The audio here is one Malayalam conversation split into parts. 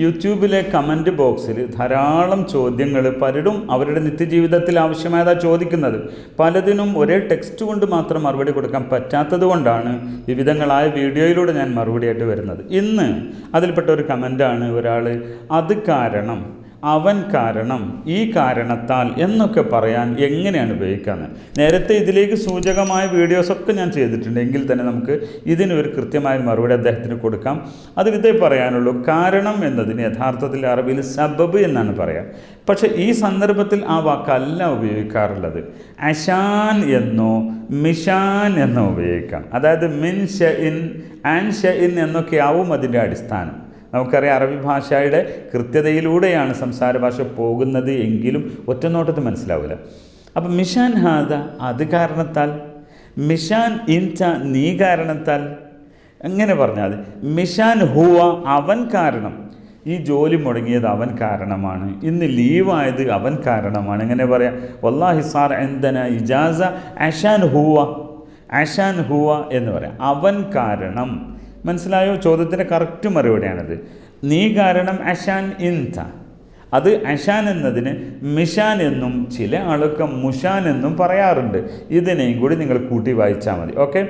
യൂട്യൂബിലെ കമന്റ് ബോക്സിൽ ധാരാളം ചോദ്യങ്ങൾ പലരും അവരുടെ നിത്യജീവിതത്തിൽ ആവശ്യമായതാ ചോദിക്കുന്നത്. പലതിനും ഒരേ ടെക്സ്റ്റ് കൊണ്ട് മാത്രം മറുപടി കൊടുക്കാൻ പറ്റാത്തത് കൊണ്ടാണ് വിവിധങ്ങളായ വീഡിയോയിലൂടെ ഞാൻ മറുപടിയായിട്ട് വരുന്നത്. ഇന്ന് അതിൽപ്പെട്ട ഒരു കമന്റാണ് ഒരാൾ അത് കാരണം അവൻ കാരണം ഈ കാരണത്താൽ എന്നൊക്കെ പറയാൻ എങ്ങനെയാണ് ഉപയോഗിക്കാന്ന്. നേരത്തെ ഇതിലേക്ക് സൂചകമായ വീഡിയോസൊക്കെ ഞാൻ ചെയ്തിട്ടുണ്ട്. എങ്കിൽ തന്നെ നമുക്ക് ഇതിനൊരു കൃത്യമായ മറുപടി അദ്ദേഹത്തിന് കൊടുക്കാം. അത് ഇതേ പറയാനുള്ളൂ കാരണം എന്നതിന് യഥാർത്ഥത്തിൽ അറബിയിൽ സബബ് എന്നാണ് പറയാം. പക്ഷെ ഈ സന്ദർഭത്തിൽ ആ വാക്കല്ല ഉപയോഗിക്കാറുള്ളത്. അഷാൻ എന്നോ മിഷാൻ എന്നോ ഉപയോഗിക്കാം. അതായത് മിൻ ഷ ഇൻ ആൻ ഷ ഇൻ എന്നൊക്കെയാവും അതിന്റെ അടിസ്ഥാനം. നമുക്കറിയാം അറബി ഭാഷയുടെ കൃത്യതയിലൂടെയാണ് സംസാര ഭാഷ പോകുന്നത് എങ്കിലും ഒറ്റനോട്ടത്തിൽ മനസ്സിലാവില്ല. അപ്പം മിഷാൻ ഹാദ അത് കാരണത്താൽ? മിഷാൻ ഇൻച നീ കാരണത്താൽ? അങ്ങനെ പറഞ്ഞാൽ മിഷാൻ ഹുവ അവൻ കാരണം. ഈ ജോലി മുടങ്ങിയത് അവൻ കാരണമാണ്. ഇന്ന് ലീവായത് അവൻ കാരണമാണ്. എങ്ങനെ പറയാം? വല്ലാഹി സാർ എന്തന ഇജാസ അഷാൻ ഹുവ? അഷാൻ ഹുവ എന്ന് പറയാം. അവൻ കാരണം. മനസ്സിലായോ? ചോദ്യത്തിന്റെ കറക്റ്റ് മറുപടിയാണിത്. നീ കാരണം അഷാൻ ഇൻത അത് അഷാൻ എന്നതിന് മിഷാൻ എന്നും ചില ആളൊക്കെ മുഷാൻ എന്നും പറയാറുണ്ട്. ഇതിനെയും കൂടി നിങ്ങൾ കൂട്ടി വായിച്ചാൽ മതി. ഓക്കെ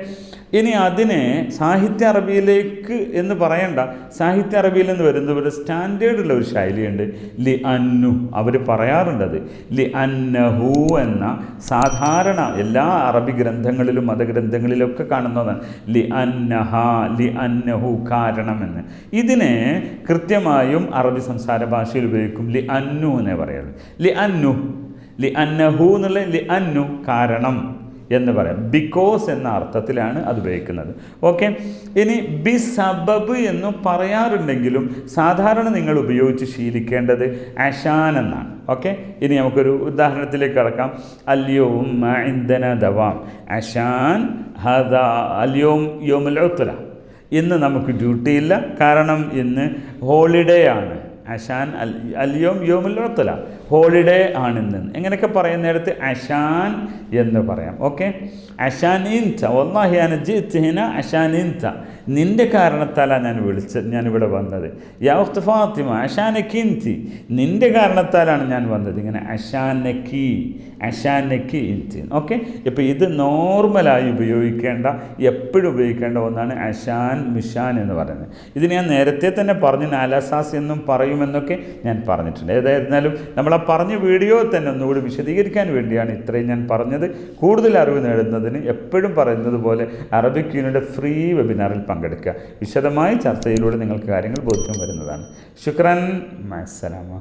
ഇനി അതിനെ സാഹിത്യ അറബിയിലേക്ക് എന്ന് പറയണ്ട. സാഹിത്യ അറബിയിൽ നിന്ന് വരുന്ന ഒരു സ്റ്റാൻഡേർഡുള്ള ഒരു ശൈലിയുണ്ട്. ലി അന്നു. അവർ പറയാറുണ്ടത് ലി അന്നഹു എന്ന സാധാരണ എല്ലാ അറബി ഗ്രന്ഥങ്ങളിലും മതഗ്രന്ഥങ്ങളിലൊക്കെ കാണുന്നതാണ്. ലി അന്നഹ ലി അന്നഹു കാരണമെന്ന് ഇതിനെ കൃത്യമായും അറബി സംസാര ഭാഷയിൽ ഉപയോഗിക്കും. ലി അന്നു എന്നേ പറയുന്നത് ലി അന്നു. ലി അന്നഹു എന്നുള്ള ലി അന്നു കാരണം. എന്ന് പറയാം. ബിക്കോസ് എന്ന അർത്ഥത്തിലാണ് അത് ഉപയോഗിക്കുന്നത്. ഓക്കെ ഇനി ബി സബബ് എന്ന് പറയാറുണ്ടെങ്കിലും സാധാരണ നിങ്ങൾ ഉപയോഗിച്ച് ശീലിക്കേണ്ടത് അഷാൻ എന്നാണ്. ഓക്കെ ഇനി നമുക്കൊരു ഉദാഹരണത്തിലേക്ക് കടക്കാം. അല്യോം ഇന്ധന ദവാം. അഷാൻ ഹദ അല്യോം യോമുല ഇന്ന് നമുക്ക് ഡ്യൂട്ടിയില്ല കാരണം ഇന്ന് ഹോളിഡേ ആണ്. അഷാൻ അൽ അല്യോം യോമുലോത്തല ഹോളിഡേ ആണെന്ന്. എങ്ങനെയൊക്കെ പറയുന്ന നേരത്ത് അഷാൻ എന്ന് പറയാം. ഓക്കെ? അഷാൻ ഇൻത ഒന്നാഹിയാന ജിത്തിന അഷാൻ ഇൻത നിന്റെ കാരണത്താലാണ് ഞാൻ വിളിച്ച ഞാൻ ഇവിടെ വന്നത്. യാഫ്ത് ഫാത്തിമ അഷാനക്കിൻതി നിന്റെ കാരണത്താലാണ് ഞാൻ വന്നത്. ഇങ്ങനെ അഷാനക്കി അഷാനക്കി ഇൻതി ഓക്കെ? ഇപ്പോൾ ഇത് നോർമലായി ഉപയോഗിക്കേണ്ട എപ്പോഴും ഉപയോഗിക്കേണ്ട ഒന്നാണ് അഷാൻ മിഷാൻ എന്ന് പറയുന്നത്. ഇത് ഞാൻ നേരത്തെ തന്നെ പറഞ്ഞു നാലാസാസ് എന്നും പറയുമെന്നൊക്കെ ഞാൻ പറഞ്ഞിട്ടുണ്ട്. ഏതായിരുന്നാലും നമ്മൾ ആ പറഞ്ഞ വീഡിയോ തന്നെ ഒന്നുകൂടി വിശദീകരിക്കാൻ വേണ്ടിയാണ് ഇത്രയും ഞാൻ പറഞ്ഞത്. കൂടുതൽ അറിവ് നേടുന്നതിന് എപ്പോഴും പറയുന്നത് പോലെ അറബിക് യൂണിയുടെ ഫ്രീ വെബിനാറിൽ പങ്കെടുക്കുക. വിശദമായ ചർച്ചയിലൂടെ നിങ്ങൾക്ക് കാര്യങ്ങൾ ബോധ്യം വരുന്നതാണ്. ശുക്രൻ മസ്സലാമ